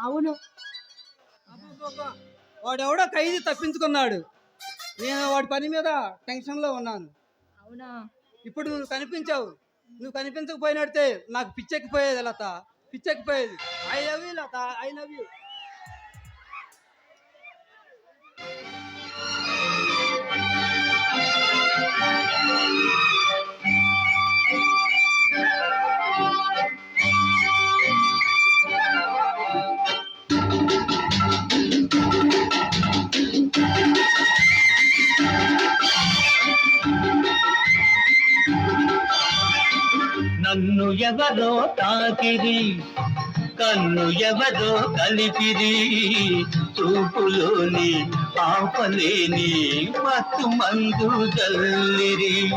అవును. వాడెవడో ఖైదీ తప్పించుకున్నాడు. నేను వాడి పని మీద టెన్షన్లో ఉన్నాను. అవునా? ఇప్పుడు నువ్వు కనిపించావు. నువ్వు కనిపించకపోయినట్టే నాకు పిచ్చెక్కిపోయేది Latha. పిచ్చెక్కిపోయేది. I love you Latha. I love you నన్ను ఎవరో తాకిరి కన్ను ఎవరో కలిపిరి. చూపులోని ఆపలేని మత్తు మందు జల్లిరి.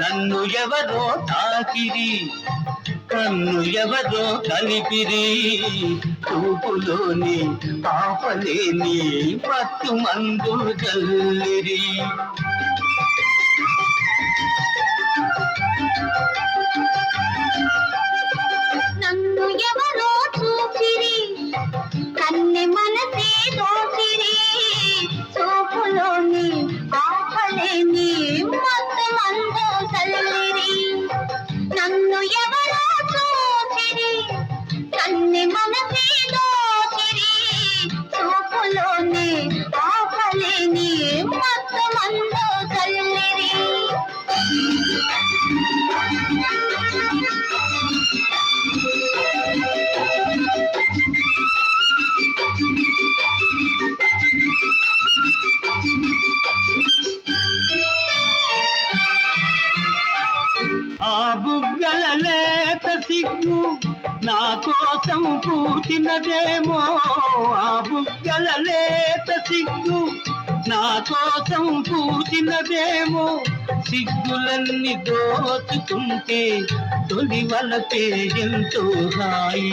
నన్ను ఎవరో తాకిరి కన్ను ఎవరో కలిపిరి. చూపులోని ఆపలేని మత్తు మందు జల్లిరి. నన్ను ఎవరో చూసిరి కన్నె మనసే దోసిరి. చూపులోని ఆపలేని మొత్తం అందో చల్లిరి నన్ను ఎవరో చూసిరి కన్నె మనసే దోసిరి. చూపులోని ఆపలేని మొత్తం Thank you. ఆ బుగ్గల లేత సిగ్గు నా కోసం పూచినదేమో ఆ బుగ్గల లేత సిగ్గు నా కోసం పూచినదేమో సిగ్గులన్నీ దోచుకుంటే తొలి వలపే ఎంతో హాయి.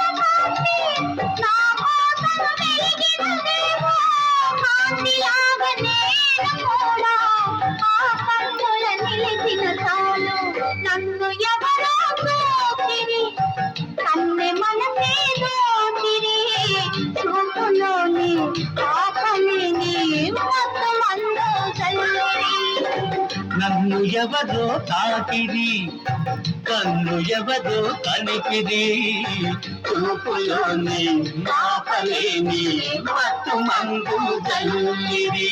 ఎవరో తాకిది కన్ను ఎవరో కలిపిరి చూపులోని మాపలేని మత్తు మందు జల్లిరి.